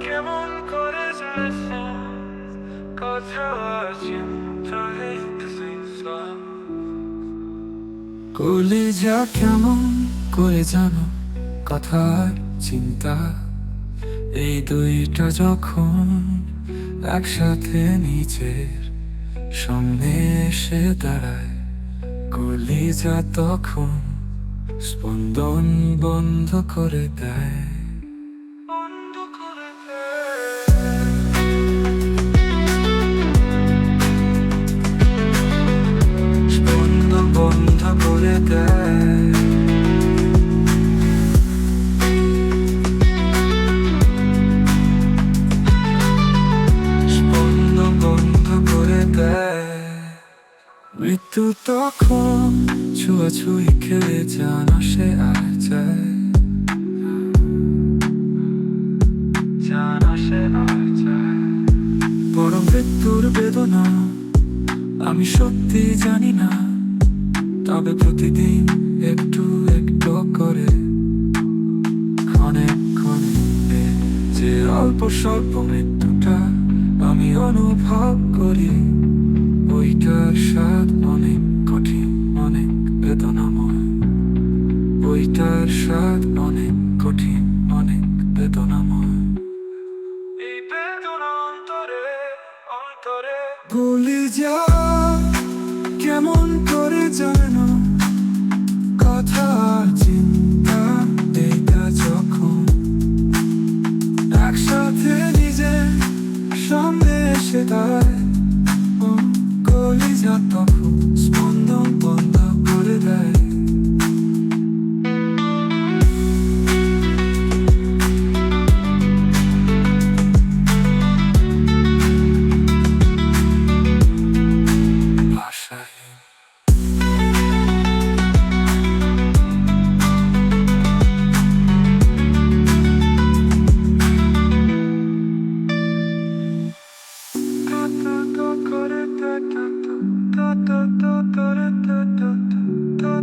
কেমন কথা চিন্তায় কলিজা কেমন করে জানো? কথার চিন্তা। এই দুইটা যখন একসাথে নিজের সামনে এসে দাঁড়ায়, কলিজা তখন স্পন্দন বন্ধ করে দেয়। করে দেয় মৃত্যু তখন খেলে আর যায়। বড় মৃত্যুর বেদনা আমি সত্যি জানি না। তবে প্রতিদিন একটু একটু করে, ক্ষণে ক্ষণে যে অল্প স্বল্প মৃত্যুটা আমি অনুভব করি, ওইটার স্বাদ অনেক কঠিন, অনেক বেদনাময়। ওইটার স্বাদ অনেক কঠিন, অনেক বেদনাময়। এই বেদনা অন্তরে অন্তরে ভুলে যা সামনে এসে দাঁড়ায় কলিজা তখন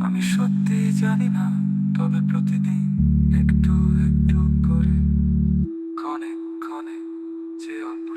আমি সত্যি জানি না তবে প্রতিদিন একটু একটু করে ক্ষণে ক্ষণে যে অল্প